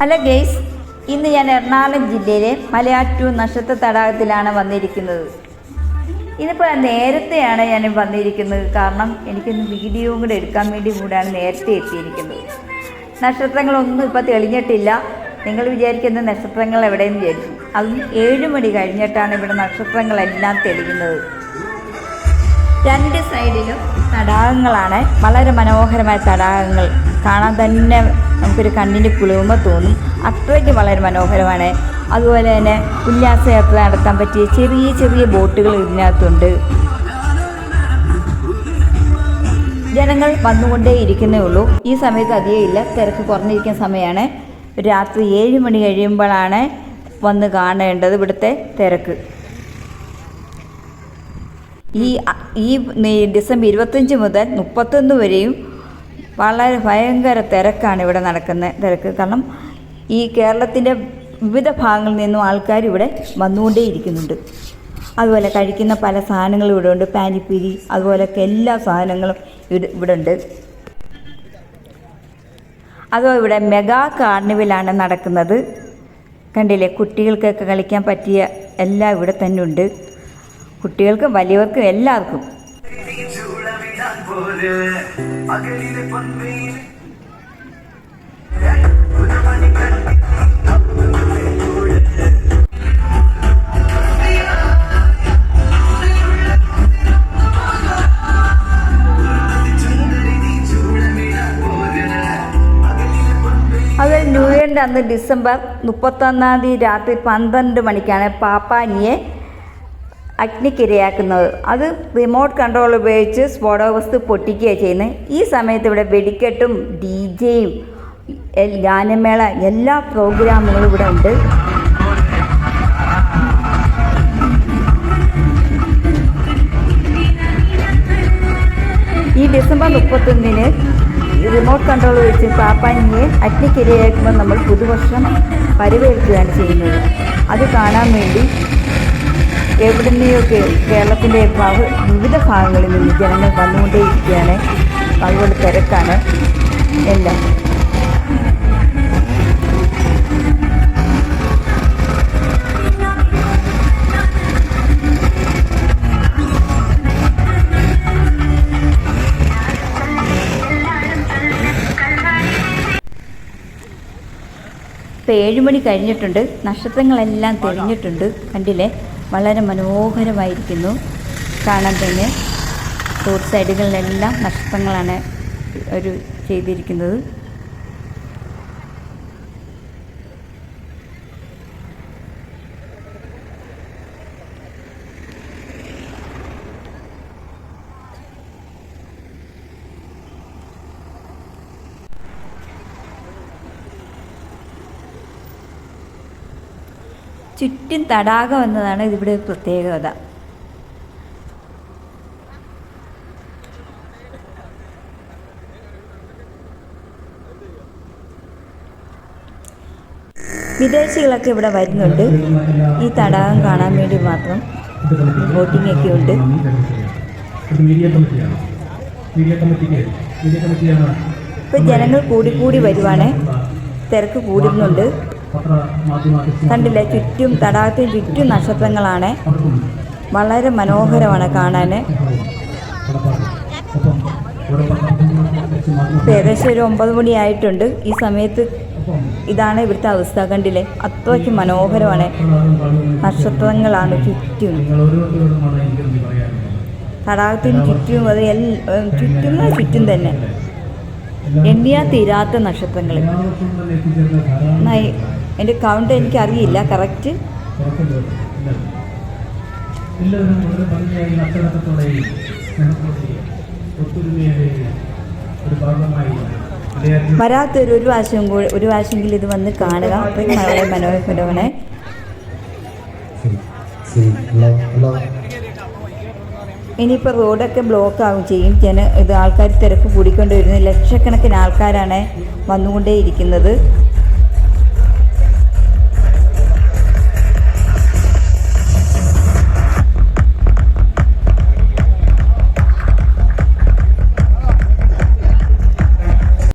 Hello guys ഇന്ന് ഞാൻ എറണാകുളം ജില്ലയിലെ മലയാറ്റൂർ നക്ഷത്ര തടാകത്തിലാണ് വന്നിരിക്കുന്നത്. ഇന്നിപ്പോൾ നേരത്തെയാണ് ഞാൻ വന്നിരിക്കുന്നത്. കാരണം എനിക്കൊന്ന് വീഡിയോ കൂടെ എടുക്കാൻ വേണ്ടി കൂടെയാണ് നേരത്തെ എത്തിയിരിക്കുന്നത്. നക്ഷത്രങ്ങളൊന്നും ഇപ്പോൾ തെളിഞ്ഞിട്ടില്ല. നിങ്ങൾ വിചാരിക്കുന്ന നക്ഷത്രങ്ങൾ എവിടെയെന്ന് വിചാരിച്ചു അതും ഏഴ് മണി കഴിഞ്ഞിട്ടാണ് ഇവിടെ നക്ഷത്രങ്ങളെല്ലാം തെളിയുന്നത്. രണ്ട് സൈഡിലും തടാകങ്ങളാണ്. വളരെ മനോഹരമായ തടാകങ്ങൾ. കാണാൻ തന്നെ നമുക്കൊരു കണ്ണിന്റെ കുളിർമ തോന്നും. അത്രയ്ക്ക് വളരെ മനോഹരമാണ്. അതുപോലെ തന്നെ ഉല്ലാസയാത്ര നടത്താൻ പറ്റിയ ചെറിയ ചെറിയ ബോട്ടുകൾ ഇതിനകത്തുണ്ട്. ജനങ്ങൾ വന്നുകൊണ്ടേ ഇരിക്കുന്നേ ഉള്ളൂ. ഈ സമയത്ത് അധികം ഇല്ല. തിരക്ക് കുറഞ്ഞിരിക്കുന്ന സമയമാണ്. രാത്രി ഏഴ് മണി കഴിയുമ്പോഴാണ് വന്ന് കാണേണ്ടത് ഇവിടുത്തെ തിരക്ക്. ഈ ഈ ഡിസംബർ ഇരുപത്തഞ്ച് മുതൽ മുപ്പത്തൊന്ന് വരെയും വളരെ ഭയങ്കര തിരക്കാണ് ഇവിടെ നടക്കുന്ന തിരക്ക്. കാരണം ഈ കേരളത്തിന്റെ വിവിധ ഭാഗങ്ങളിൽ നിന്നും ആൾക്കാർ ഇവിടെ വന്നുകൊണ്ടേ ഇരിക്കുന്നുണ്ട് അതുപോലെ കഴിക്കുന്ന പല സാധനങ്ങളും ഇവിടെ ഉണ്ട്. പാനിപ്പൂരി അതുപോലൊക്കെ എല്ലാ സാധനങ്ങളും ഇവിടെ ഇവിടെ ഉണ്ട്. അതോ ഇവിടെ മെഗാ കാർണിവലാണ് നടക്കുന്നത്. കണ്ടില്ലേ? കുട്ടികൾക്കൊക്കെ കളിക്കാൻ പറ്റിയ എല്ലാം ഇവിടെ തന്നെ ഉണ്ട്. കുട്ടികൾക്കും വലിയവർക്കും എല്ലാവർക്കും അത് ന്യൂ ഇയറിന്റെ അന്ന് ഡിസംബർ മുപ്പത്തൊന്നാം തീയതി രാത്രി പന്ത്രണ്ട് മണിക്കാണ് പാപ്പാനിയെ അഗ്നിക്കിരയാക്കുന്നത്. അത് റിമോട്ട് കൺട്രോൾ ഉപയോഗിച്ച് സ്ഫോടക വസ്തു പൊട്ടിക്കുകയാണ് ചെയ്യുന്നത് ഈ സമയത്ത് ഇവിടെ വെടിക്കെട്ടും ഡി ജെയും ഗാനമേള എല്ലാ പ്രോഗ്രാമുകളും ഇവിടെ ഉണ്ട്. ഈ ഡിസംബർ മുപ്പത്തൊന്നിന് റിമോട്ട് കൺട്രോൾ വെച്ച് പാപ്പാനിയെ അഗ്നിക്കിരയാക്കുമ്പോൾ നമ്മൾ പുതുവർഷം വരവേൽക്കുകയാണ് ചെയ്യുന്നത്. അത് കാണാൻ വേണ്ടി എവിടുന്നെയൊക്കെ കേരളത്തിന്റെ ഭാഗ- വിവിധ ഭാഗങ്ങളിൽ നിന്ന് ജനങ്ങൾ വന്നുകൊണ്ടേയിരിക്കുകയാണ്. അതുകൊണ്ട് തിരക്കാണ്. എല്ലാം. ഇപ്പോൾ ഏഴുമണി കഴിഞ്ഞിട്ടുണ്ട്. നക്ഷത്രങ്ങളെല്ലാം തെളിഞ്ഞിട്ടുണ്ട്. കണ്ടില്ലേ? വളരെ മനോഹരമായിരിക്കുന്നു. കാണാൻ തന്നെ റോഡ് സൈഡുകളിലെല്ലാം നക്ഷത്രങ്ങളാണ് ഒരു ചെയ്തിരിക്കുന്നത്. ചുറ്റും തടാകം എന്നതാണ് ഇതിവിടെ പ്രത്യേകത. വിദേശികളൊക്കെ ഇവിടെ വരുന്നുണ്ട്. ഈ തടാകം കാണാൻ വേണ്ടി മാത്രം ബോട്ടിംഗ് ഒക്കെ ഉണ്ട്. ഇപ്പൊ ജനങ്ങൾ കൂടി കൂടി വരുവാണ്. തിരക്ക് കൂടുന്നുണ്ട് കണ്ടില്ലേ? ചുറ്റും തടാകത്തിന് ചുറ്റും നക്ഷത്രങ്ങളാണ്. വളരെ മനോഹരമാണ് കാണാൻ ഇപ്പം ഏകദേശം ഒരു ഒമ്പത് മണിയായിട്ടുണ്ട് ഈ സമയത്ത് ഇതാണ് ഇവിടുത്തെ അവസ്ഥ കണ്ടില്ലേ? അത്രയ്ക്ക് മനോഹരമാണ്. നക്ഷത്രങ്ങളാണ് ചുറ്റും. തടാകത്തിന് ചുറ്റും അത് എൽ ചുറ്റും ചുറ്റും തന്നെ. എണ്ണിയാ തീരാത്ത നക്ഷത്രങ്ങൾ എന്റെ കൗണ്ട് എനിക്കറിയില്ല കറക്റ്റ് എല്ലാവരും ഒരു ഭാഗമായി വരാത്തൊരു ഒരു പ്രാവശ്യം കൂടി ഒരു പ്രാവശ്യമെങ്കിലും ഇത് വന്ന് കാണുക. അത്രയും വളരെ മനോഹരമാണ്. ഇനിയിപ്പോൾ റോഡൊക്കെ ബ്ലോക്ക് ആവും ചെയ്യും. ജന ഇത് ആൾക്കാർ തിരക്ക് കൂടിക്കൊണ്ട് വരുന്നത് ലക്ഷക്കണക്കിന് ആൾക്കാരാണ് വന്നുകൊണ്ടേയിരിക്കുന്നത്.